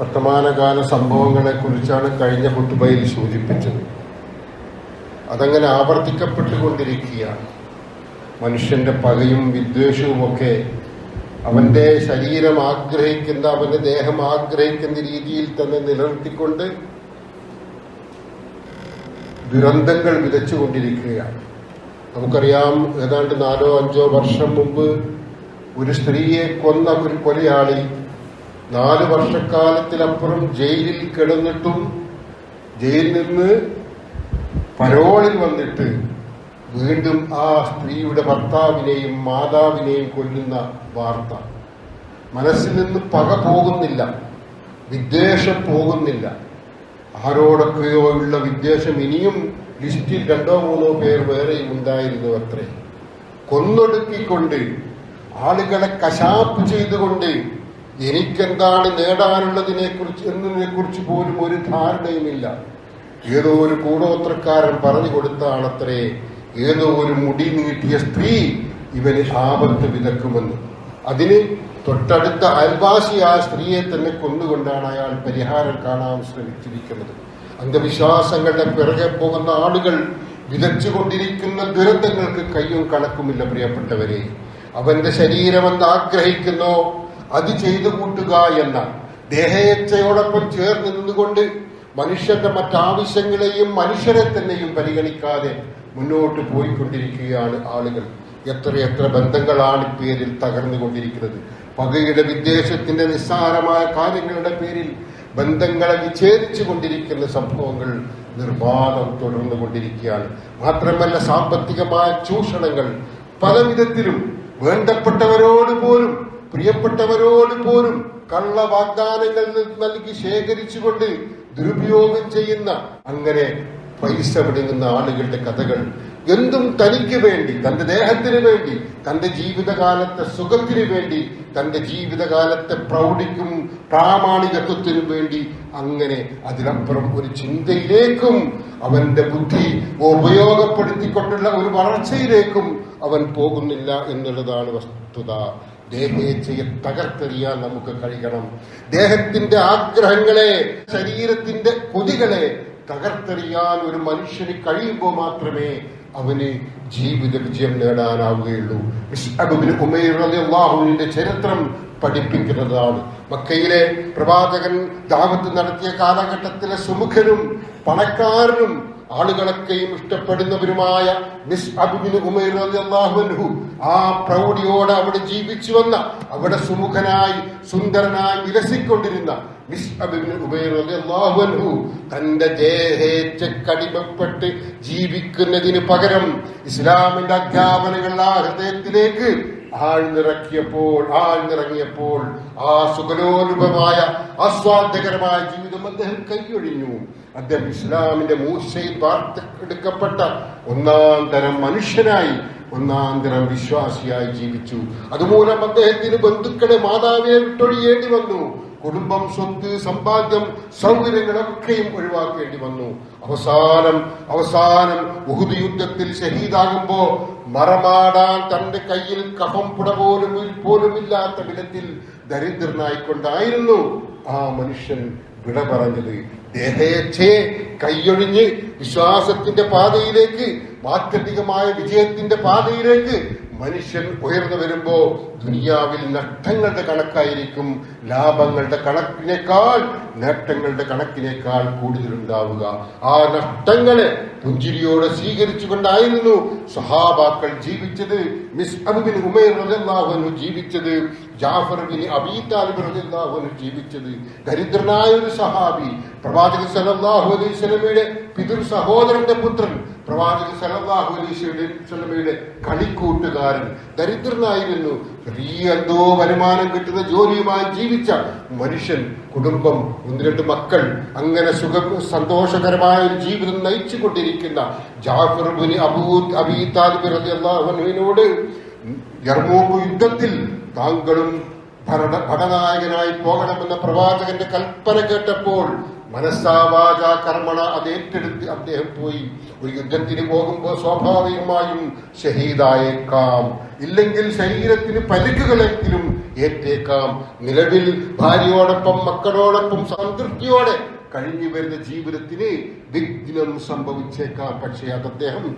വർത്തമാനകാല സംഭവങ്ങളെക്കുറിച്ചാണ് കഴിഞ്ഞ കുട്ടുബയിൽ സൂചിപ്പിച്ചത്. അതങ്ങനെ ആവർത്തിക്കപ്പെട്ടുകൊണ്ടിരിക്കുകയാണ്. മനുഷ്യന്റെ പകയും വിദ്വേഷവും ഒക്കെ അവന്റെ ശരീരം ആഗ്രഹിക്കുന്ന അവന്റെ ദേഹം ആഗ്രഹിക്കുന്ന രീതിയിൽ തന്നെ നിലനിർത്തിക്കൊണ്ട് ദുരന്തങ്ങൾ വിതച്ചുകൊണ്ടിരിക്കുകയാണ്. നമുക്കറിയാം ഏതാണ്ട് നാലോ അഞ്ചോ വർഷം മുമ്പ് ഒരു സ്ത്രീയെ കൊന്ന ഒരു കൊലയാളി നാല് വർഷക്കാലത്തിലപ്പുറം ജയിലിൽ കിടന്നിട്ടും ജയിലിൽ നിന്ന് പരോളിൽ വന്നിട്ട് വീണ്ടും ആ സ്ത്രീയുടെ ഭർത്താവിനെയും മാതാവിനെയും കൊല്ലുന്ന വാർത്ത. മനസ്സിൽ നിന്ന് പക പോകുന്നില്ല. വിദ്വേഷം പോകുന്നില്ല. ആരോടൊക്കെയോ ഉള്ള വിദ്വേഷം ഇനിയും ലിസ്റ്റിൽ രണ്ടോ മൂന്നോ പേർ വേറെ ഉണ്ടായിരുന്നു അത്രേ കൊന്നൊടുക്കിക്കൊണ്ട് ആളുകളെ കശാപ്പ് ചെയ്തുകൊണ്ട് എനിക്കെന്താണ് നേടാനുള്ളതിനെ കുറിച്ച് എന്നതിനെ കുറിച്ച് പോലും ഒരു ധാരണയുമില്ല. ഏതോ ഒരു കൂടോത്രക്കാരൻ പറഞ്ഞു കൊടുത്താണത്രേ ഏതോ ഒരു മുടി നീട്ടിയ സ്ത്രീ ഇവന് ആപത്ത് വിതക്കുമെന്ന്. അതിന് തൊട്ടടുത്ത അയൽവാസി ആ സ്ത്രീയെ തന്നെ കൊന്നുകൊണ്ടാണ് അയാൾ പരിഹാരം കാണാൻ ശ്രമിച്ചിരിക്കുന്നത്. അന്ധവിശ്വാസങ്ങളുടെ പിറകെ പോകുന്ന ആളുകൾ വിതച്ചുകൊണ്ടിരിക്കുന്ന ദുരന്തങ്ങൾക്ക് കയ്യും കണക്കുമില്ല പ്രിയപ്പെട്ടവരെ. അവന്റെ ശരീരമെന്ന് ആഗ്രഹിക്കുന്നോ അത് ചെയ്തു കൂട്ടുക എന്ന ദേഹേച്ഛയോടൊപ്പം ചേർന്ന് നിന്നുകൊണ്ട് മനുഷ്യന്റെ മറ്റാവശ്യങ്ങളെയും മനുഷ്യരെ തന്നെയും പരിഗണിക്കാതെ മുന്നോട്ട് പോയിക്കൊണ്ടിരിക്കുകയാണ് ആളുകൾ. എത്രയെത്ര ബന്ധങ്ങളാണ് പേരിൽ തകർന്നുകൊണ്ടിരിക്കുന്നത്. പകയുടെ വിദ്വേഷത്തിന്റെ നിസ്സാരമായ കാര്യങ്ങളുടെ പേരിൽ ബന്ധങ്ങളെ വിച്ഛേദിച്ചു കൊണ്ടിരിക്കുന്ന സംഭവങ്ങൾ നിർബാധം തുടർന്നുകൊണ്ടിരിക്കുകയാണ്. മാത്രമല്ല സാമ്പത്തികമായ ചൂഷണങ്ങൾ പല വിധത്തിലും വേണ്ടപ്പെട്ടവരോട് പോലും പ്രിയപ്പെട്ടവരോട് പോലും കള്ള വാഗ്ദാനങ്ങൾ നൽകി ശേഖരിച്ചുകൊണ്ട് ദുരുപയോഗം ചെയ്യുന്ന അങ്ങനെ പൈസ പിടുങ്ങുന്ന ആളുകളുടെ കഥകൾ എന്തും തനിക്ക് വേണ്ടി തന്റെ ദേഹത്തിന് വേണ്ടി തന്റെ ജീവിതകാലത്തെ സുഖത്തിന് വേണ്ടി തന്റെ ജീവിതകാലത്തെ പ്രൗഢിക്കും പ്രാമാണികത്വത്തിനും വേണ്ടി അങ്ങനെ അതിനപ്പുറം ഒരു ചിന്തയിലേക്കും അവന്റെ ബുദ്ധി ഉപയോഗപ്പെടുത്തിക്കൊണ്ടുള്ള ഒരു വളർച്ചയിലേക്കും അവൻ പോകുന്നില്ല എന്നുള്ളതാണ് വസ്തുത. ദേഹേച്ഛയെ തകർത്തെറിയാൻ നമുക്ക് കഴിയണം. ദേഹത്തിന്റെ ആഗ്രഹങ്ങളെ ശരീരത്തിന്റെ കൊതികളെ തകർത്തെറിയാൻ ഒരു മനുഷ്യന് കഴിയുമ്പോൾ മാത്രമേ അവന് ജീവിത വിജയം നേടാനാവുകയുള്ളൂ റളിയല്ലാഹുവിന്റെ ചരിത്രം പഠിപ്പിക്കുന്നതാണ്. മക്കയിലെ പ്രവാചകൻ ദാവത്ത് നടത്തിയ കാലഘട്ടത്തിലെ സുമുഖനും പണക്കാരനും ആളുകളൊക്കെയും ഇഷ്ടപ്പെടുന്നവരുമായ മിസ് അബുബിന് ഉമൈർ ആ പ്രൗഢിയോടെ അവിടെ ജീവിച്ചു വന്ന അവിടെ സുമുഖനായി സുന്ദരനായി വിലസിക്കൊണ്ടിരുന്ന മിസ് അബിന് ഉമൈർ അൻഹു തന്റെ ദേഹേച്ഛക്കടിമപ്പെട്ട് ജീവിക്കുന്നതിന് പകരം ഇസ്ലാമിന്റെ അധ്യാപനങ്ങൾ ആ ഹൃദയത്തിലേക്ക് ആഴ്ന്നിറക്കിയപ്പോൾ ആഴ്ന്നിറങ്ങിയപ്പോൾ ആ സുഖലോലുപമായ ആസ്വാദ്യകരമായ ജീവിതം അദ്ദേഹം കൈയൊഴിഞ്ഞു. അദ്ദേഹം ഇസ്ലാമിന്റെ മൂശയിൽ വാർത്തെടുക്കപ്പെട്ട ഒന്നാം തരം മനുഷ്യനായി ഒന്നാം തരം വിശ്വാസിയായി ജീവിച്ചു. അതുമൂലം അദ്ദേഹത്തിന് ബന്ധുക്കളെ മാതാവിനെ വിട്ടൊഴിയേണ്ടി വന്നു. കുടുംബം സ്വത്ത് സമ്പാദ്യം സൗകര്യങ്ങളൊക്കെയും ഒഴിവാക്കേണ്ടി വന്നു. അവസാനം അവസാനം ഉഹുദ് യുദ്ധത്തിൽ ഷഹീദാകുമ്പോ മറമാടാൻ തന്റെ കയ്യിൽ കഫം പുട പോലും പോലുമില്ലാത്ത വിധത്തിൽ ദരിദ്രനായിക്കൊണ്ടായിരുന്നു ആ മനുഷ്യൻ വിട പറഞ്ഞത് ദേഹേച്ഛയെ കൈയൊഴിഞ്ഞ് വിശ്വാസത്തിന്റെ പാതയിലേക്ക് മാത്യന്തികമായ വിജയത്തിന്റെ പാതയിലേക്ക് മനുഷ്യൻ ഉയർന്നു വരുമ്പോ ദുനിയാവിൽ നഷ്ടങ്ങളുടെ കണക്കായിരിക്കും. ലാഭങ്ങളുടെ കണക്കിനേക്കാൾ നേട്ടങ്ങളുടെ കണക്കിനേക്കാൾ കൂടുതലുണ്ടാവുക. ആ നഷ്ടങ്ങളെ പുഞ്ചിരിയോടെ സ്വീകരിച്ചുകൊണ്ടായിരുന്നു സഹാബാക്കൾ ജീവിച്ചത്. മിസ് അബുബിൻ ഉമേർ റജല്ലാഹുനു ജീവിച്ചത്. ജാഫർ ബിൻ അബീ റളിയല്ലാഹു ജീവിച്ചത്. ദരിദ്രനായ ഒരു സഹാബി പ്രവാചക സല്ലല്ലാഹു അലൈഹി സ്വലമിയുടെ പിതൃ സഹോദരന്റെ പുത്രൻ പ്രവാചക സലവാഹു അലൈഹി വസല്ലമയുടെ കളിക്കൂട്ടുകാരൻ ദരിദ്രനായിരുന്നു. ചെറിയ എന്തോ വരുമാനം കിട്ടുന്ന ജോലിയുമായി ജീവിച്ച മനുഷ്യൻ കുടുംബം ഒന്ന് രണ്ട് മക്കൾ അങ്ങനെ സുഖ സന്തോഷകരമായ ഒരു ജീവിതം നയിച്ചു കൊണ്ടിരിക്കുന്ന ജാഫർ ബിൻ അബൂ അബീ യുദ്ധത്തിൽ താങ്കളും ഭരണ പോകണമെന്ന പ്രവാചകന്റെ കൽപ്പന കേട്ടപ്പോൾ മനസ്സാവാച കർമ്മണ അതേറ്റെടുത്ത് അദ്ദേഹം പോയി. ഒരു യുദ്ധത്തിന് പോകുമ്പോൾ സ്വാഭാവികമായും ഷഹീദായേക്കാം ഇല്ലെങ്കിൽ ശരീരത്തിന് പരിക്കുകളെങ്കിലും ഏറ്റേക്കാം. നിലവിൽ ഭാര്യയോടൊപ്പം മക്കളോടൊപ്പം സംതൃപ്തിയോടെ കഴിഞ്ഞു വരുന്ന ജീവിതത്തിന് വിഘ്നം സംഭവിച്ചേക്കാം. പക്ഷേ അത് അദ്ദേഹം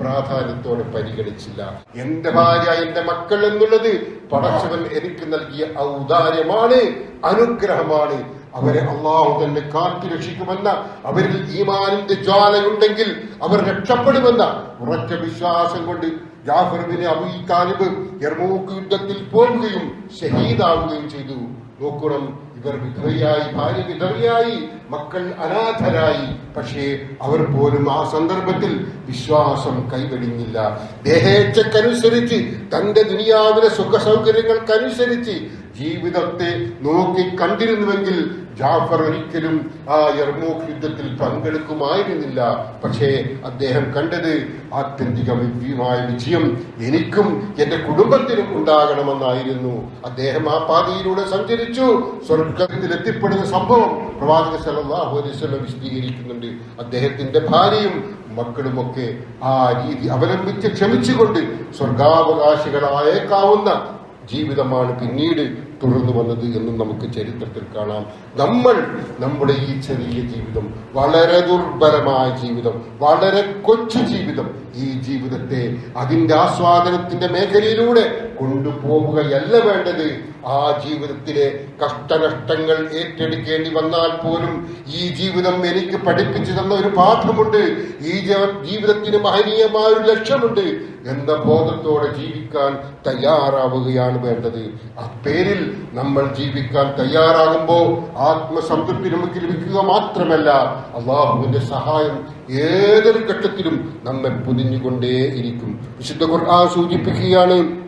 പ്രാധാന്യത്തോടെ പരിഗണിച്ചില്ല. എന്റെ ഭാര്യ എന്റെ മക്കൾ എന്നുള്ളത് പടച്ചവൻ എനിക്ക് നൽകിയ ഔദാര്യമാണ് അനുഗ്രഹമാണ്. അവരെ അള്ളാഹു തന്നെ കാത്തു രക്ഷിക്കുമെന്ന അവരിൽ ഈമാനിന്റെ ജ്വാലയുണ്ടെങ്കിൽ അവർ രക്ഷപ്പെടുമെന്ന ഉറച്ച വിശ്വാസം കൊണ്ട് Jafar bin Abu Talib Yarmouk യുദ്ധത്തിൽ പോകുകയും ഷഹീദാവുകയും ചെയ്തു. നോക്കണം ഇവർ വിധവയായി ഭാര്യ വിധവയായി മക്കൾ അനാഥരായി. പക്ഷേ അവർ പോലും ആ സന്ദർഭത്തിൽ വിശ്വാസം കൈവെടിഞ്ഞില്ല. ദേഹേച്ഛക്കനുസരിച്ച് തന്റെ ദുനിയാവിലെ സുഖ സൗകര്യങ്ങൾക്കനുസരിച്ച് ജീവിതത്തെ നോക്കി കണ്ടിരുന്നുവെങ്കിൽ ജാഫർ ഒരിക്കലും ആ യർമൂഖ് യുദ്ധത്തിൽ പങ്കെടുക്കുമായിരുന്നില്ല. പക്ഷേ അദ്ദേഹം കണ്ടത് ആത്യന്തിക വിജയമായ വിജയം എനിക്കും എന്റെ കുടുംബത്തിനും ഉണ്ടാകണമെന്നായിരുന്നു. അദ്ദേഹം ആ പാതയിലൂടെ സഞ്ചരിച്ചു. സ്വർഗത്തിൽ എത്തിപ്പെടുന്ന സംഭവം പ്രവാചക വസല്ലം വിശദീകരിക്കുന്നുണ്ട്. അദ്ദേഹത്തിന്റെ ഭാര്യയും മക്കളുമൊക്കെ ആ രീതി അവലംബിച്ച് ക്ഷമിച്ചുകൊണ്ട് സ്വർഗാവകാശികളായേക്കാവുന്ന ജീവിതമാണ് പിന്നീട് തുടർന്നു വന്നത് എന്നും നമുക്ക് ചരിത്രത്തിൽ കാണാം. നമ്മൾ നമ്മുടെ ഈ ചെറിയ ജീവിതം വളരെ ദുർബലമായ ജീവിതം വളരെ കൊച്ചു ജീവിതം ഈ ജീവിതത്തെ അതിന്റെ ആസ്വാദനത്തിന്റെ മേഖലയിലൂടെ കൊണ്ടുപോവുകയല്ല വേണ്ടത്. ആ ജീവിതത്തിലെ കഷ്ടനഷ്ടങ്ങൾ ഏറ്റെടുക്കേണ്ടി വന്നാൽ പോലും ഈ ജീവിതം എനിക്ക് പഠിപ്പിച്ചു തന്ന ഒരു പാഠമുണ്ട്. ഈ ജീവ- ജീവിതത്തിന് മഹനീയമായ ഒരു ലക്ഷ്യമുണ്ട് എന്ന ബോധത്തോടെ ജീവിക്കാൻ തയ്യാറാവുകയാണ് വേണ്ടത്. ആ പേരിൽ നമ്മൾ ജീവിക്കാൻ തയ്യാറാകുമ്പോൾ ആത്മസംതൃപ്തി നമുക്ക് ലഭിക്കുക മാത്രമല്ല അള്ളാഹുവിന്റെ സഹായം ഏതൊരു ഘട്ടത്തിലും നമ്മെ പൊതിഞ്ഞുകൊണ്ടേയിരിക്കും. വിശുദ്ധ ഖുർആൻ സൂചിപ്പിക്കുകയാണ്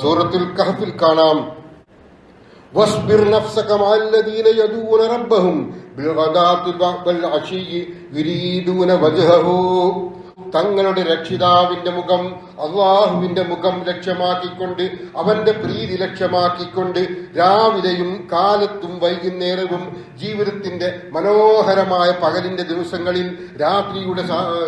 സൂറത്തുൽ കഹഫിൽ കാണാം واصبر نفسك مع الذين يدعون ربهم بالغداة والعشي يريدون وجهه തങ്ങളുടെ രക്ഷിതാവിന്റെ മുഖം അള്ളാഹുവിന്റെ മുഖം ലക്ഷ്യമാക്കിക്കൊണ്ട് അവന്റെ പ്രീതി ലക്ഷ്യമാക്കിക്കൊണ്ട് രാവിലെയും കാലത്തും വൈകുന്നേരവും ജീവിതത്തിന്റെ മനോഹരമായ പകലിന്റെ ദിവസങ്ങളിൽ രാത്രിയുടെ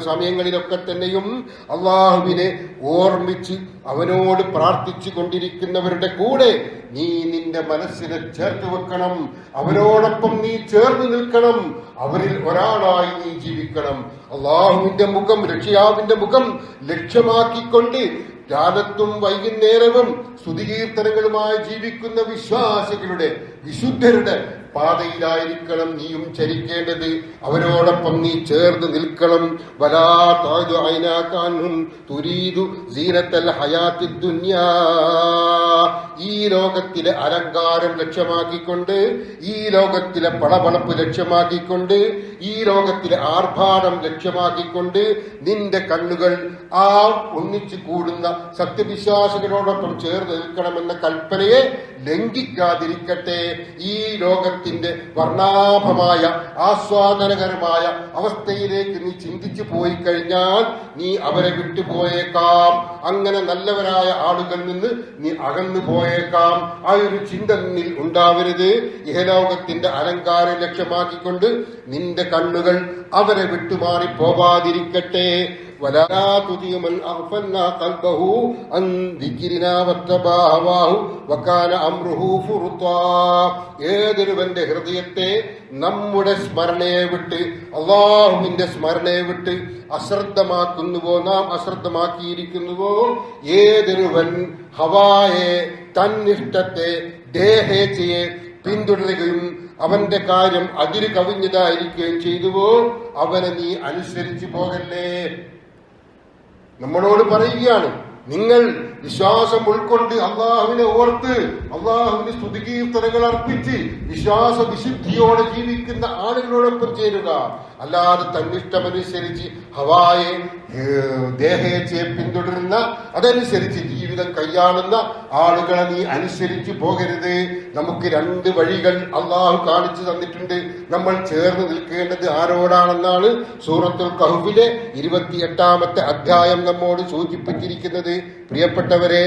സമയങ്ങളിലൊക്കെ തന്നെയും അള്ളാഹുവിനെ ഓർമ്മിച്ച് അവനോട് പ്രാർത്ഥിച്ചു കൊണ്ടിരിക്കുന്നവരുടെ കൂടെ നീ നിന്റെ മനസ്സിനെ ചേർത്ത് വെക്കണം. അവരോടൊപ്പം നീ ചേർന്ന് നിൽക്കണം. അവരിൽ ഒരാളായി നീ ജീവിക്കണം. അള്ളാഹുവിന്റെ മുഖം രക്ഷിയാവിന്റെ മുഖം ലക്ഷ്യമാക്കിക്കൊണ്ട് രാതത്തും വൈകുന്നേരവും സ്തുതികീർത്തനങ്ങളുമായി ജീവിക്കുന്ന വിശ്വാസികളുടെ വിശുദ്ധരുടെ പാതയിലായിരിക്കണം നീയും ചരിക്കേണ്ടത്. അവരോടൊപ്പം നീ ചേർന്ന് നിൽക്കണം. വലാ താജു തുരീതു സീനത്തൽ ഹയാത്തി ദുന്യാ. ഈ ലോകത്തിലെ അലങ്കാരം ലക്ഷ്യമാക്കിക്കൊണ്ട് ഈ ലോകത്തിലെ പളപളപ്പ് ലക്ഷ്യമാക്കിക്കൊണ്ട് ഈ ലോകത്തിലെ ആർഭാടം ലക്ഷ്യമാക്കിക്കൊണ്ട് നിന്റെ കണ്ണുകൾ ആ ഒന്നിച്ചു കൂടുന്ന സത്യവിശ്വാസികളോടൊപ്പം ചേർന്ന് നിൽക്കണമെന്ന കൽപ്പനയെ ലംഘിക്കാതിരിക്കട്ടെ. ഈ ലോകത്തിന്റെ വർണാഭമായ ആസ്വാദനകരമായ അവസ്ഥയിലേക്ക് നീ ചിന്തിച്ചു പോയി കഴിഞ്ഞാൽ നീ അവരെ വിട്ടുപോയേക്കാം. അങ്ങനെ നല്ലവരായ ആളുകളിൽ നിന്ന് നീ അകന്നു പോയേക്കാം. ആ ഒരു ചിന്ത നിന്നിൽ ഉണ്ടാവരുത്. ഇഹലോകത്തിന്റെ അലങ്കാരം ലക്ഷ്യമാക്കിക്കൊണ്ട് നിന്റെ കണ്ണുകൾ അവരെ വിട്ടുമാറി പോവാതിരിക്കട്ടെ ولا تطيع من أغفلنا قلبه عن ذكرنا واتبع هواه وكان أمره فرطا ഏതൊരുവന്റെ ഹൃദയത്തെ നമ്മുടെ സ്മരണയെ വിട്ട് അള്ളാഹുവിന്റെ സ്മരണയെ വിട്ട് അശ്രദ്ധമാക്കുന്നുവോ നാം അശ്രദ്ധമാക്കിയിരിക്കുന്നുവോ ഏതൊരുവൻ ഹവായെ തന്നിഷ്ടത്തെ ദേഹേച്ഛയെ പിന്തുടരുകയും അവന്റെ കാര്യം അതിര് കവിഞ്ഞതായിരിക്കുകയും ചെയ്തുവോ അവനെ നീ അനുസരിച്ചു പോകല്ലേ നമ്മളോട് പറയുകയാണ് നിങ്ങൾ വിശ്വാസം ഉൾക്കൊണ്ട് അള്ളാഹുവിനെ ഓർത്ത് അള്ളാഹുവിന് സ്തുതികീർത്തനങ്ങൾ അർപ്പിച്ച് വിശ്വാസ വിശുദ്ധിയോടെ ജീവിക്കുന്ന ആളുകളോടൊപ്പം ചേരുക. അല്ലാതെ തന്നിഷ്ടമനുസരിച്ച് ഹവായെ ദേഹേച്ഛയെ പിന്തുടരുന്ന അതനുസരിച്ച് ജീവിതം കൈയാളുന്ന ആളുകളെ നീ അനുസരിച്ച് പോകരുത്. നമുക്ക് രണ്ട് വഴികൾ അള്ളാഹു കാണിച്ചു തന്നിട്ടുണ്ട്. നമ്മൾ ചേർന്ന് നിൽക്കേണ്ടത് ആരോടാണെന്നാണ് സൂറത്തുൽ കഹുബിലെ ഇരുപത്തിയെട്ടാമത്തെ അധ്യായം നമ്മോട് സൂചിപ്പിച്ചിരിക്കുന്നത്. പ്രിയപ്പെട്ടവരെ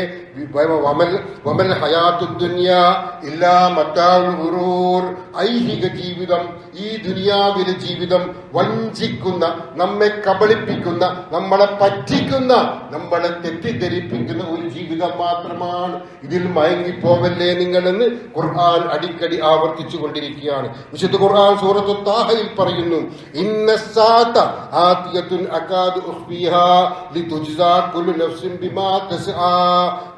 ഐഹിക ജീവിതം ഈ ദുനിയാവിലെ ജീവിതം വഞ്ചിക്കുന്ന നമ്മെ കബളിപ്പിക്കുന്ന നമ്മളെ പറ്റിക്കുന്ന നമ്മളെ തെറ്റിദ്ധരിപ്പിക്കുന്ന ഒരു ജീവിതം മാത്രമാണ്. ഇതിൽ മയങ്ങിപ്പോവല്ലേ നിങ്ങളെന്ന് ഖുർആൻ അടിക്കടി ആവർത്തിച്ചു കൊണ്ടിരിക്കുകയാണ്. വിശുദ്ധ ഖുർആൻ സൂറത്തു താഹയിൽ പറയുന്നു ഇന്ന സാത്ത ആതിയത്തുൻ അകാദു ലിതുജ്സാ കുല്ലു നഫ്സിൻ ബിമാ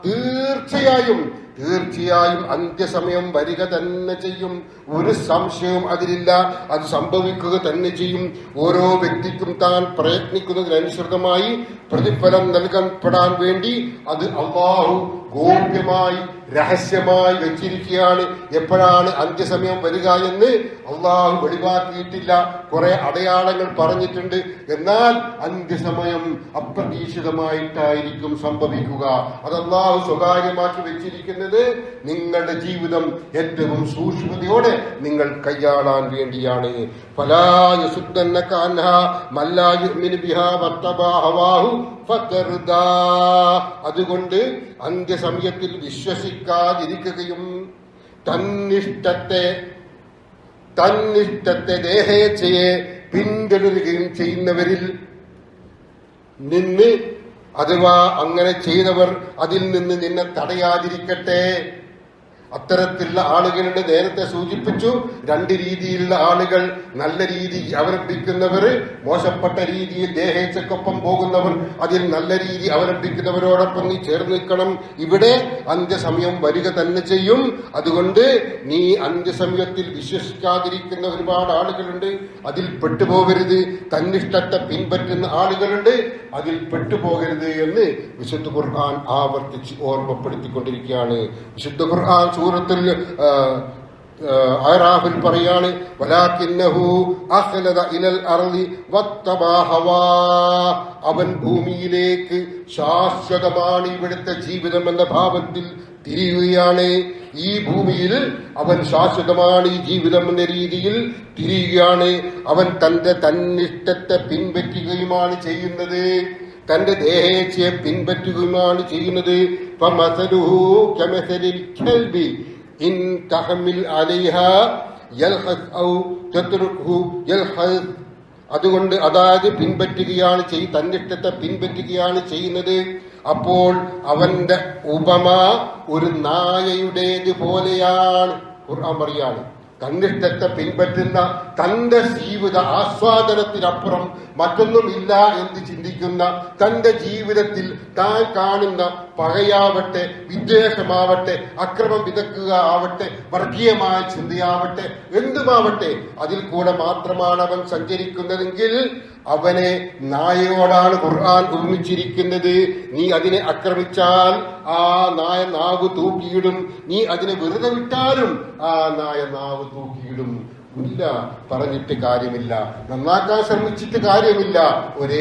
തീർച്ചയായും തീർച്ചയായും അന്ത്യസമയം വരിക തന്നെ ചെയ്യും. ഒരു സംശയവും അതിലില്ല. അത് സംഭവിക്കുക തന്നെ ചെയ്യും. ഓരോ വ്യക്തിക്കും താൻ പ്രയത്നിക്കുന്നതിനനുസൃതമായി പ്രതിഫലം നൽകപ്പെടാൻ വേണ്ടി അത് അള്ളാഹു ഗോപ്യമായി രഹസ്യമായി വെച്ചിരിക്കുകയാണ്. എപ്പോഴാണ് അന്ത്യസമയം വരിക എന്ന് അള്ളാഹു വെളിവാക്കിയിട്ടില്ല. കുറെ അടയാളങ്ങൾ പറഞ്ഞിട്ടുണ്ട്. എന്നാൽ അന്ത്യസമയം അപ്രതീക്ഷിതമായിട്ടായിരിക്കും സംഭവിക്കുക. അത് അള്ളാഹു സ്വകാര്യമാക്കി വെച്ചിരിക്കുന്നത് നിങ്ങളുടെ ജീവിതം ഏറ്റവും സൂക്ഷ്മതയോടെ നിങ്ങൾ കൈയാളാൻ വേണ്ടിയാണ്. അതുകൊണ്ട് അന്ത്യസമയത്തിൽ വിശ്വസിക്കാതിരിക്കുകയും തന്നിഷ്ടത്തെ തന്നിഷ്ടത്തെ ദേഹേച്ഛയെ പിന്തുടരുകയും ചെയ്യുന്നവരിൽ നിന്ന് അഥവാ അങ്ങനെ ചെയ്തവർ അതിൽ നിന്ന് നിന്നെ തടയാതിരിക്കട്ടെ. അത്തരത്തിലുള്ള ആളുകളുടെ നേരത്തെ സൂചിപ്പിച്ചു രണ്ട് രീതിയിലുള്ള ആളുകൾ നല്ല രീതി അവലംബിക്കുന്നവർ മോശപ്പെട്ട രീതിയിൽ ദേഹേച്ഛക്കൊപ്പം പോകുന്നവർ അതിൽ നല്ല രീതി അവലംബിക്കുന്നവരോടൊപ്പം നീ ചേർന്ന് നിൽക്കണം. ഇവിടെ അന്ത്യസമയം വരിക തന്നെ ചെയ്യും. അതുകൊണ്ട് നീ അന്ത്യസമയത്തിൽ വിശ്വസിക്കാതിരിക്കുന്ന ഒരുപാട് ആളുകളുണ്ട്. അതിൽ പെട്ടുപോകരുത്. തന്നിഷ്ടത്തെ പിൻപറ്റുന്ന ആളുകളുണ്ട്. അതിൽ പെട്ടുപോകരുത് എന്ന് വിശുദ്ധ ഖുർആൻ ആവർത്തിച്ച് ഓർമ്മപ്പെടുത്തിക്കൊണ്ടിരിക്കുകയാണ്. വിശുദ്ധ ഖുർആൻ സൂറത്തിൽ ആറാഫിൽ പറയാണ് അവൻ ഭൂമിയിലേക്ക് ശാശ്വതമാണ് ഇവിടുത്തെ ജീവിതം എന്ന ഭാവത്തിൽ തിരിയുകയാണ്. ഈ ഭൂമിയിൽ അവൻ ശാശ്വതമാണ് ഈ ജീവിതം എന്ന രീതിയിൽ തിരിയുകയാണ്. അവൻ തന്റെ തന്നിഷ്ടത്തെ പിൻപറ്റുകയുമാണ് ചെയ്യുന്നത്. തന്റെ ദേഹേച്ഛയെ പിൻപറ്റുകയുമാണ് ചെയ്യുന്നത്. فمثله كمثل الكلب إن تحمل عليها يلحث أو تتركه يلحث അതുകൊണ്ട് അതായത് പിൻപറ്റുകയാണ് ചെയ് തന്നിഷ്ടത്തെ പിൻപറ്റുകയാണ് ചെയ്യുന്നത് അപ്പോൾ അവന്റെ ഉപമ ഒരു നായയുടേത് പോലെയാണ് ഖുർആൻ പറയാണ് തന്നിഷ്ടത്തെ പിൻപറ്റുന്ന തന്റെ ജീവിത ആസ്വാദനത്തിനപ്പുറം മറ്റൊന്നുമില്ല എന്ന് ചിന്തിക്കുന്ന തന്റെ ജീവിതത്തിൽ താൻ കാണുന്ന പകയാവട്ടെ വിദ്വേഷമാവട്ടെ അക്രമം വിതക്കുക ആവട്ടെ വർഗീയമായ ചിന്തയാവട്ടെ എന്തുമാവട്ടെ അതിൽ കൂടെ മാത്രമാണ് അവൻ സഞ്ചരിക്കുന്നതെങ്കിൽ അവനെ നായയോടാണ് ഖുർആൻ ഉപമിച്ചിരിക്കുന്നത് നീ അതിനെ ആക്രമിച്ചാൽ ആ നായ നാവ് തൂക്കിയിടും. നീ അതിനെ വെറുതെ വിട്ടാലും ആ നായ നാവ് തൂക്കിയിടും. ഇല്ല പറഞ്ഞിട്ട് കാര്യമില്ല. നന്നാക്കാൻ ശ്രമിച്ചിട്ട് കാര്യമില്ല. ഒരേ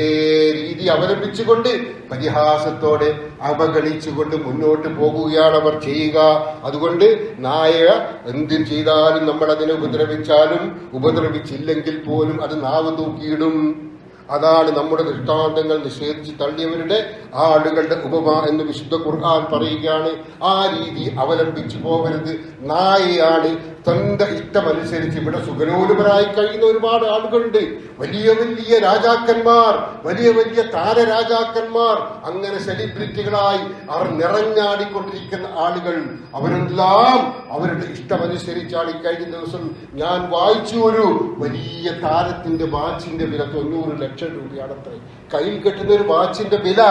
രീതി അവലംബിച്ചുകൊണ്ട് പരിഹാസത്തോടെ അവഗണിച്ചുകൊണ്ട് മുന്നോട്ട് പോകുകയാണ് അവർ ചെയ്യുക. അതുകൊണ്ട് നായ എന്ത് ചെയ്താലും നമ്മൾ അതിനെ ഉപദ്രവിച്ചാലും ഉപദ്രവിച്ചില്ലെങ്കിൽ പോലും അത് നാവ് തൂക്കിയിടും. അതാണ് നമ്മുടെ ദൃഷ്ടാന്തങ്ങൾ നിഷേധിച്ച് തള്ളിയവരുടെ ആളുകളുടെ ഉപമ എന്ന് വിശുദ്ധ ഖുർആൻ പറയുകയാണ്. ആ രീതി അവലംബിച്ചു പോകരുത്. നായയാണ് തന്റെ ഇഷ്ടമനുസരിച്ച് ഇവിടെ സുഖനോലുപരായി കഴിയുന്ന ഒരുപാട് ആളുകളുണ്ട്. വലിയ വലിയ രാജാക്കന്മാർ വലിയ വലിയ താരരാജാക്കന്മാർ അങ്ങനെ സെലിബ്രിറ്റികളായി അവർ നിറഞ്ഞാടിക്കൊണ്ടിരിക്കുന്ന ആളുകൾ. അവരെല്ലാം അവരുടെ ഇഷ്ടമനുസരിച്ചാണ് കഴിഞ്ഞ ദിവസം ഞാൻ വായിച്ചു ഒരു വലിയ താരത്തിന്റെ വാച്ചിന്റെ വില തൊണ്ണൂറ് ലക്ഷം രൂപയാണത്രേ. കയ്യിൽ കെട്ടുന്ന ഒരു വാച്ചിന്റെ വില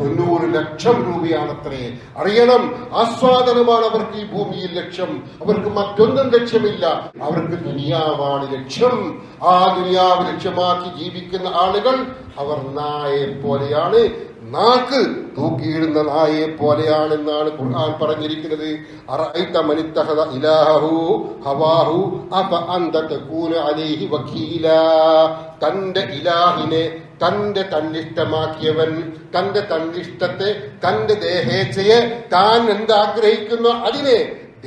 തൊണ്ണൂറ് ലക്ഷം രൂപയാണത്രേ. അറിയണം ആസ്വാദനമാണ് അവർക്ക് ഈ ഭൂമിയിൽ ലക്ഷ്യം. അവർക്ക് മറ്റൊന്നും ലക്ഷ്യമില്ല. അവർക്ക് ദുനിയാവാണ് ലക്ഷ്യം. ആ ദുനിയാവ് ലക്ഷ്യമാക്കി ജീവിക്കുന്ന ആളുകൾ അവർ നായെ പോലെയാണ് നാക്ക് തൂക്കിയിടുന്ന നായെ പോലെയാണെന്നാണ് ഖുർആൻ പറഞ്ഞിരിക്കുന്നത്. ഹവാഹു അലൈഹി തന്റെ ഇലാഹിനെ തന്റെ തന്നിഷ്ടമാക്കിയവൻ തന്റെ തന്നിഷ്ടത്തെ തന്റെ ദേഹേച്ഛയെ താൻ എന്താഗ്രഹിക്കുന്നു അതിനെ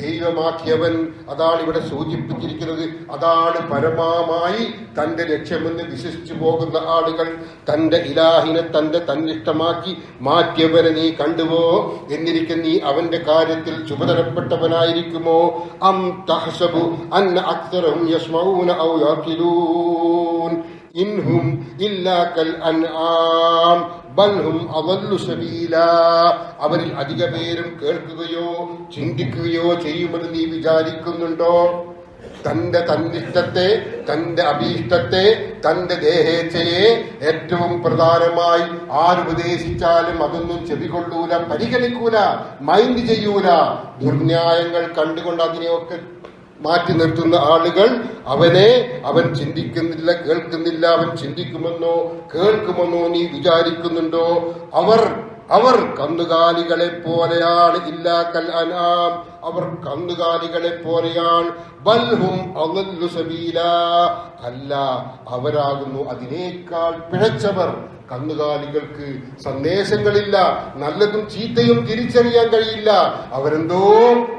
ദൈവമാക്കിയവൻ അതാണ് ഇവിടെ സൂചിപ്പിച്ചിരിക്കുന്നത്. അതാണ് പരമാമായി തന്റെ ലക്ഷ്യമെന്ന് വിശ്വസിച്ചു പോകുന്ന ആളുകൾ തന്റെ ഇലാഹിനെ തന്റെ തന്നിഷ്ടമാക്കി മാറ്റിയവനെ നീ കണ്ടുവോ? എന്നിരിക്കെ നീ അവന്റെ കാര്യത്തിൽ ചുമതലപ്പെട്ടവനായിരിക്കുമോ? അം തഹസബു ഔ യാഖിലൂൻ. ഇൻഹും ഇല്ലാക്കൽ അൻ അൻആം. ബൽഹും അവരിൽ അധിക പേരും കേൾക്കുകയോ ചിന്തിക്കുകയോ ചെയ്യുമെന്ന് നീ വിചാരിക്കുന്നുണ്ടോ? തന്റെ തന്നിഷ്ടത്തെ തന്റെ അഭീഷ്ടത്തെ തന്റെ ദേഹേച്ഛയെ ഏറ്റവും പ്രധാനമായി ആരുപദേശിച്ചാലും അതൊന്നും ചെവികൊള്ളൂല പരിഗണിക്കൂല മൈൻഡ് ചെയ്യൂല. ദുർന്യായങ്ങൾ കണ്ടുകൊണ്ട് അതിനെയൊക്കെ മാറ്റി നിർത്തുന്ന ആളുകൾ അവനെ അവൻ ചിന്തിക്കുന്നില്ല കേൾക്കുന്നില്ല അവൻ ചിന്തിക്കുമെന്നോ കേൾക്കുമെന്നോ നീ വിചാരിക്കുന്നുണ്ടോ? അവർ അവർ കന്നുകാലികളെ പോലെയാണ്. ഇല്ലാക്കൽ അനാം. അവർ കന്നുകാലികളെ പോലെയാണ്. ബൽഹും അല്ല അവരാകുന്നു അതിനേക്കാൾ പിഴച്ചവർ. കന്നുകാലികൾക്ക് സന്ദേശങ്ങളില്ല നല്ലതും ചീത്തയും തിരിച്ചറിയാൻ കഴിയില്ല. അവരെന്തോ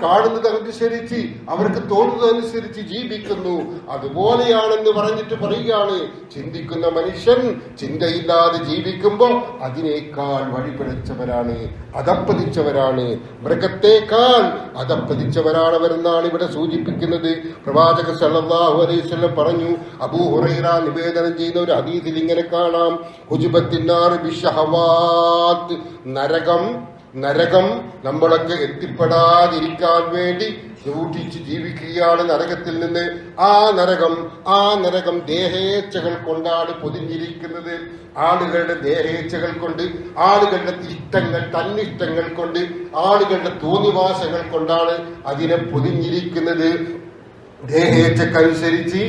കാണുന്നത് അനുസരിച്ച് അവർക്ക് തോന്നുന്നതനുസരിച്ച് ജീവിക്കുന്നു. അതുപോലെയാണെന്ന് പറഞ്ഞിട്ട് പറയുകയാണ്. ചിന്തിക്കുന്ന മനുഷ്യൻ ചിന്തയില്ലാതെ ജീവിക്കുമ്പോൾ അതിനേക്കാൾ വഴിപിഴച്ചവരാണ് അതപ്പതിച്ചവരാണ്. മൃഗത്തേക്കാൾ അതപ്പതിച്ചവരാണ് അവരെന്നാണ് ഇവിടെ സൂചിപ്പിക്കുന്നത്. പ്രവാചക സലഹു അലൈസ് പറഞ്ഞു അബൂ ഹുറൈറ നിവേദനം ചെയ്യുന്ന ഒരു ഹദീസിൽ ഇങ്ങനെ കാണാം. ഹുജുബത്തിന്നാർ ബിഷഹവാത്ത് നരകം നരകം നമ്മളൊക്കെ എത്തിപ്പെടാതിരിക്കാൻ വേണ്ടി സൂക്ഷിച്ച് ജീവിക്കുകയാണ് നരകത്തിൽ നിന്ന്. ആ നരകം ആ നരകം ദേഹേച്ഛകൾ കൊണ്ടാണ് പൊതിഞ്ഞിരിക്കുന്നത്. ആളുകളുടെ ദേഹേച്ഛകൾ കൊണ്ട് ആളുകളുടെ ഇഷ്ടങ്ങൾ തന്നിഷ്ടങ്ങൾ കൊണ്ട് ആളുകളുടെ തോന്നിവാസങ്ങൾ കൊണ്ടാണ് അതിനെ പൊതിഞ്ഞിരിക്കുന്നത്. ദേഹേച്ഛക്കനുസരിച്ച്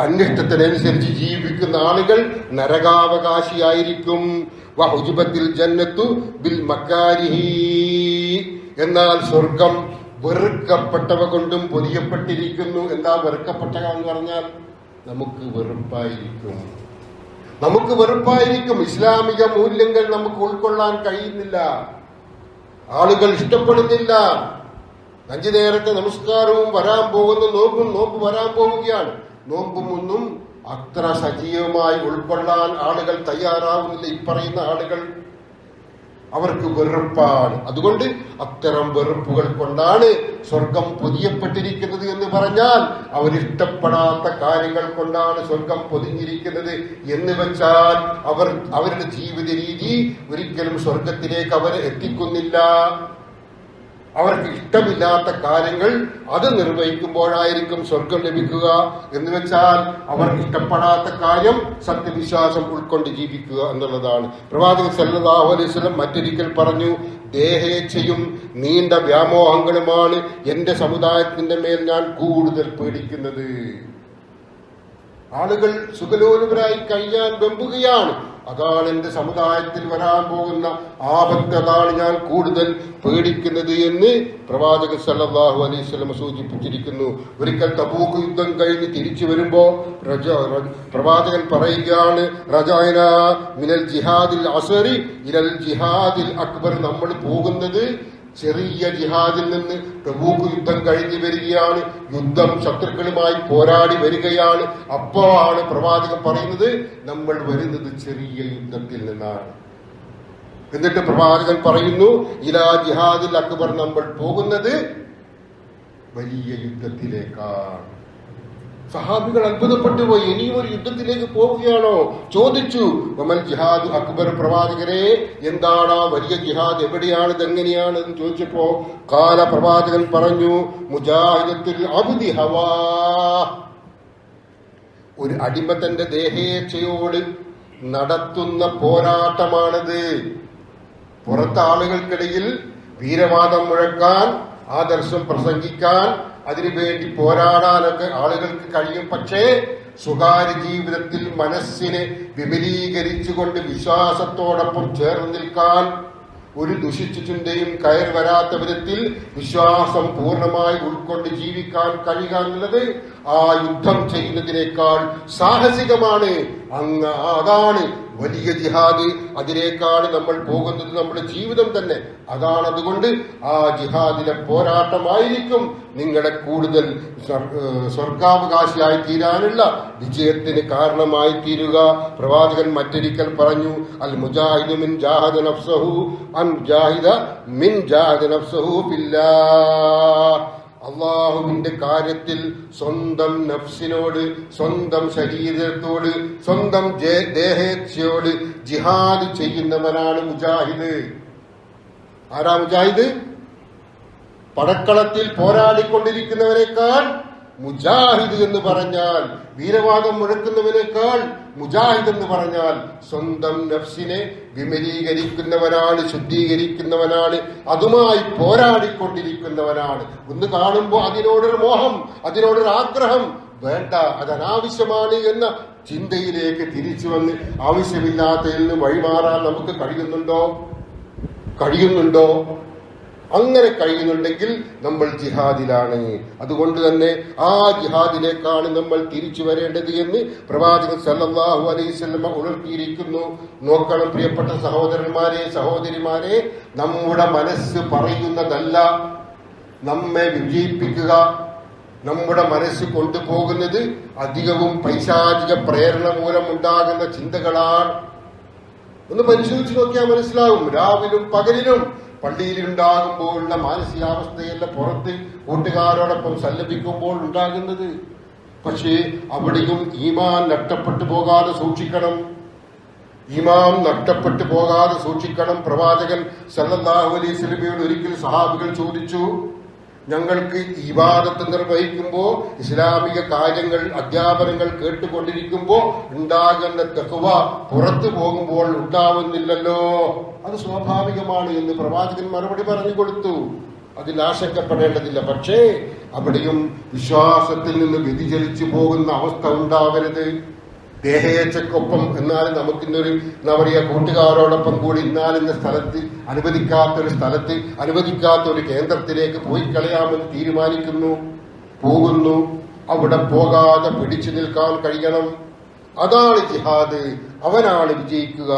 തന്നിഷ്ടത്തിനനുസരിച്ച് ജീവിക്കുന്ന ആളുകൾ നരകാവകാശിയായിരിക്കും. വഹുജുബത്തിൽ ജന്നത്തു ബിൽ മക്കാരിഹി. എന്നാൽ സ്വർഗം വെറുക്കപ്പെട്ടവ കൊണ്ടും പൊതിയപ്പെട്ടിരിക്കുന്നു. എന്താ വെറുക്കപ്പെട്ടവ എന്ന് പറഞ്ഞാൽ നമുക്ക് വെറുപ്പായിരിക്കും. നമുക്ക് വെറുപ്പായിരിക്കും. ഇസ്ലാമിക മൂല്യങ്ങൾ നമുക്ക് ഉൾക്കൊള്ളാൻ കഴിയുന്നില്ല. ആളുകൾ ഇഷ്ടപ്പെടുന്നില്ല. അഞ്ചു നേരത്തെ നമസ്കാരവും വരാൻ പോകുന്നു. നോക്കും നോമ്പ് വരാൻ പോവുകയാണ്. നോമ്പും ഒന്നും അത്ര സജീവമായി ഉൾക്കൊള്ളാൻ ആളുകൾ തയ്യാറാവുന്നില്ല ഈ പറയുന്ന ആളുകൾ. അവർക്ക് വെറുപ്പാണ്. അതുകൊണ്ട് അത്തരം വെറുപ്പുകൾ കൊണ്ടാണ് സ്വർഗം പൊതിയപ്പെട്ടിരിക്കുന്നത് എന്ന് പറഞ്ഞാൽ അവരിഷ്ടപ്പെടാത്ത കാര്യങ്ങൾ കൊണ്ടാണ് സ്വർഗം പൊതിഞ്ഞിരിക്കുന്നത് എന്ന് വെച്ചാൽ അവർ അവരുടെ ജീവിത രീതി ഒരിക്കലും സ്വർഗത്തിലേക്ക് അവരെ എത്തിക്കുന്നില്ല. അവർക്ക് ഇഷ്ടമില്ലാത്ത കാര്യങ്ങൾ അത് നിർവഹിക്കുമ്പോഴായിരിക്കും സ്വർഗം ലഭിക്കുക എന്ന് വെച്ചാൽ അവർക്ക് ഇഷ്ടപ്പെടാത്ത കാര്യം സത്യവിശ്വാസം ഉൾക്കൊണ്ട് ജീവിക്കുക എന്നുള്ളതാണ്. പ്രവാചകൻ സല്ലാഹു അലൈഹി വസല്ലം മറ്റൊരിക്കൽ പറഞ്ഞു ദേഹേച്ഛയും നീണ്ട വ്യാമോഹങ്ങളുമാണ് എന്റെ സമുദായത്തിന്റെ മേൽ ഞാൻ കൂടുതൽ പേടിക്കുന്നത്. ആളുകൾ സുഖലോലുപരായി കഴിയാൻ വെമ്പുകയാണ്. അതാണ് എന്റെ സമുദായത്തിൽ വരാൻ പോകുന്ന ആപത്ത് അതാണ് ഞാൻ കൂടുതൽ പേടിക്കുന്നത് എന്ന് പ്രവാചക സല്ലാഹു അലൈഹി വസല്ലം സൂചിപ്പിച്ചിരിക്കുന്നു. ഒരിക്കൽ തബൂക്ക് യുദ്ധം കഴിഞ്ഞ് തിരിച്ചു വരുമ്പോ റജ- പ്രവാചകൻ പറയുകയാണ് റജായന മിനൽ ജിഹാദിൽ അസറി ഇലൽ ജിഹാദിൽ അക്ബർ. നമ്മൾ പോകുന്നത് ചെറിയ ജിഹാദിൽ നിന്ന് പ്രഭൂക്ക് യുദ്ധം കഴിഞ്ഞു വരികയാണ്. യുദ്ധം ശത്രുക്കളുമായി പോരാടി വരികയാണ്. ആണ് പ്രവാചകൻ പറയുന്നത് നമ്മൾ വരുന്നത് ചെറിയ യുദ്ധത്തിൽ നിന്നാണ്. എന്നിട്ട് പ്രവാചകൻ പറയുന്നു ഇലാ ജിഹാദിൽ അക്ബർ നമ്മൾ പോകുന്നത് വലിയ യുദ്ധത്തിലേക്കാണ്. സഹാബികൾ അത്ഭുതപ്പെട്ടു പോയി. ഇനിയും ഒരു യുദ്ധത്തിലേക്ക് പോവുകയാണോ? ചോദിച്ചു. വമൽ ജിഹാദ് അക്ബർ പ്രവാചകരെ എന്താണ് ആ വലിയ ജിഹാദ്? എവിടെയാണ് ഇതെങ്ങനെയാണ്? എന്ന് ചോദിച്ചപ്പോ കാല പ്രവാചകൻ പറഞ്ഞു മുജാഹിദത്തിൽ അബ്ദി ഹവാ. ഒരു അടിമത്തന്റെ തന്റെ ദേഹേച്ഛയോട് നടത്തുന്ന പോരാട്ടമാണത്. പുറത്ത് ആളുകൾക്കിടയിൽ വീരവാദം മുഴക്കാൻ ആദർശം പ്രസംഗിക്കാൻ അതിനുവേണ്ടി പോരാടാനൊക്കെ ആളുകൾക്ക് കഴിയും. പക്ഷേ സ്വകാര്യ ജീവിതത്തിൽ മനസ്സിനെ വിപുലീകരിച്ചുകൊണ്ട് വിശ്വാസത്തോടൊപ്പം ചേർന്ന് നിൽക്കാൻ ഒരു ദുഷിച്ച ചിന്തയും കയർ വരാത്ത വിധത്തിൽ വിശ്വാസം പൂർണമായി ഉൾക്കൊണ്ട് ജീവിക്കാൻ കഴിയുക എന്നുള്ളത് ആ യുദ്ധം ചെയ്യുന്നതിനേക്കാൾ സാഹസികമാണ്. അങ്ങ് അതാണ് വലിയ ജിഹാദ്. അതിനേക്കാൾ നമ്മൾ പോകുന്നത് നമ്മുടെ ജീവിതം തന്നെ. അതാണ് അതുകൊണ്ട് ആ ജിഹാദിലെ പോരാട്ടമായിരിക്കും നിങ്ങളെ കൂടുതൽ സ്വർഗാവകാശിയായി തീരാനുള്ള വിജയത്തിന് കാരണമായി തീരുക പ്രവാചകൻ മറ്റൊരിക്കൽ പറഞ്ഞു അൽ മുജാഹിദ് മിൻ ജാഹദ നഫ്സഹു അൻ ജാഹിദ മിൻ ജാഹദ നഫ്സഹു ബില്ലാഹ് അള്ളാഹുവിന്റെ കാര്യത്തിൽ സ്വന്തം നഫ്സിനോട് സ്വന്തം ശരീരത്തോട് സ്വന്തം ദേഹേച്ഛയോട് ജിഹാദ് ചെയ്യുന്നവനാണ് മുജാഹിദ്. ആരാ മുജാഹിദ്? പടക്കളത്തിൽ പോരാടിക്കൊണ്ടിരിക്കുന്നവനേക്കാൾ മുജാഹിദ് എന്ന് പറഞ്ഞാൽ വീരവാദം മുഴക്കുന്നവനേക്കാൾ മുജാഹിദ് എന്ന് പറഞ്ഞാൽ സ്വന്തം നഫ്സിനെ വിമലീകരിക്കുന്നവനാണ് ശുദ്ധീകരിക്കുന്നവനാണ് അതുമായി പോരാടിക്കൊണ്ടിരിക്കുന്നവനാണ്. ഒന്ന് കാണുമ്പോൾ അതിനോടൊരു മോഹം അതിനോടൊരു ആഗ്രഹം. വേണ്ട അതനാവശ്യമാണ് എന്ന ചിന്തയിലേക്ക് തിരിച്ചു വന്ന് ആവശ്യമില്ലാത്തതിൽ നിന്ന് വഴിമാറാൻ നമുക്ക് കഴിയുന്നുണ്ടോ? കഴിയുന്നുണ്ടോ? അങ്ങനെ കഴിയുന്നുണ്ടെങ്കിൽ നമ്മൾ ജിഹാദിലാണ്. അതുകൊണ്ട് തന്നെ ആ ജിഹാദിലേക്കാണ് നമ്മൾ തിരിച്ചു വരേണ്ടത് എന്ന് പ്രവാചകൻ സല്ലാഹു അലൈഹി വസല്ലമ ഉണർത്തിയിരിക്കുന്നു. നോക്കണം പ്രിയപ്പെട്ട സഹോദരന്മാരെ സഹോദരിമാരെ നമ്മുടെ മനസ്സ് പറയുന്നതല്ല നമ്മെ വിജയിപ്പിക്കുക. നമ്മുടെ മനസ്സ് കൊണ്ടുപോകുന്നത് അധികവും പൈശാചിക പ്രേരണ മൂലം ഉണ്ടാകുന്ന ചിന്തകളാണ്. ഒന്ന് പരിശോധിച്ച് നോക്കിയാൽ മനസ്സിലാകും. രാവിലും പകലിലും പള്ളിയിലുണ്ടാകുമ്പോഴുള്ള മാനസികാവസ്ഥയല്ല പുറത്ത് കൂട്ടുകാരോടൊപ്പം സല്ലപിക്കുമ്പോൾ ഉണ്ടാകുന്നത്. പക്ഷേ അവിടെയും ഈമാൻ നഷ്ടപ്പെട്ടു പോകാതെ സൂക്ഷിക്കണം. ഇമാം നഷ്ടപ്പെട്ടു പോകാതെ സൂക്ഷിക്കണം. പ്രവാചകൻ സല്ലാഹു അലൈഹി സ്വലമയോട് ഒരിക്കൽ സഹാബികൾ ചോദിച്ചു ഞങ്ങൾക്ക് ഇബാദത്ത് നിർവഹിക്കുമ്പോൾ ഇസ്ലാമിക കാര്യങ്ങൾ അധ്യാപനങ്ങൾ കേട്ടുകൊണ്ടിരിക്കുമ്പോൾ ഉണ്ടാകുന്ന തെഹുവ പുറത്തു പോകുമ്പോൾ ഉണ്ടാവുന്നില്ലല്ലോ. അത് സ്വാഭാവികമാണ് എന്ന് പ്രവാചകൻ മറുപടി പറഞ്ഞു കൊടുത്തു. അതിൽ ആശങ്കപ്പെടേണ്ടതില്ല. പക്ഷേ അവിടെയും വിശ്വാസത്തിൽ നിന്ന് വ്യതിചലിച്ചു പോകുന്ന അവസ്ഥ ഉണ്ടാവരുത്. ദേഹേച്ഛക്കൊപ്പം എന്നാലും നമുക്കിന്നൊരു എന്താ പറയുക കൂട്ടുകാരോടൊപ്പം കൂടി ഇന്നാലിന്ന സ്ഥലത്ത് അനുവദിക്കാത്ത ഒരു സ്ഥലത്ത് അനുവദിക്കാത്ത ഒരു കേന്ദ്രത്തിലേക്ക് പോയി കളയാമെന്ന് തീരുമാനിക്കുന്നു പോകുന്നു. അവിടെ പോകാതെ പിടിച്ചു നിൽക്കാൻ കഴിയണം. അതാണ് ജിഹാദ്. അവനാണ് വിജയിക്കുക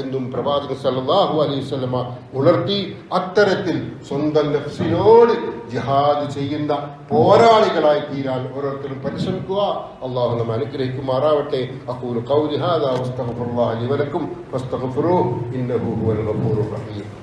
എന്നും പ്രവാചകൻ സല്ലല്ലാഹു അലൈഹി വസല്ലമ ഉണർത്തി അത്തരത്തിൽ സ്വന്തം നഫ്സിനോട് ജിഹാദ് ചെയ്യുന്ന പോരാളികളായി തീരാൻ ഓരോരുത്തരും പരിശ്രമിക്കുക. അള്ളാഹു നമ്മെ അനുഗ്രഹിക്കുമാറാവട്ടെ. അഹൂർ ഖൗലി ഹാദാ വസ്തഗ്ഫിറുല്ലാഹ ലി വലക്കും. റഹീം.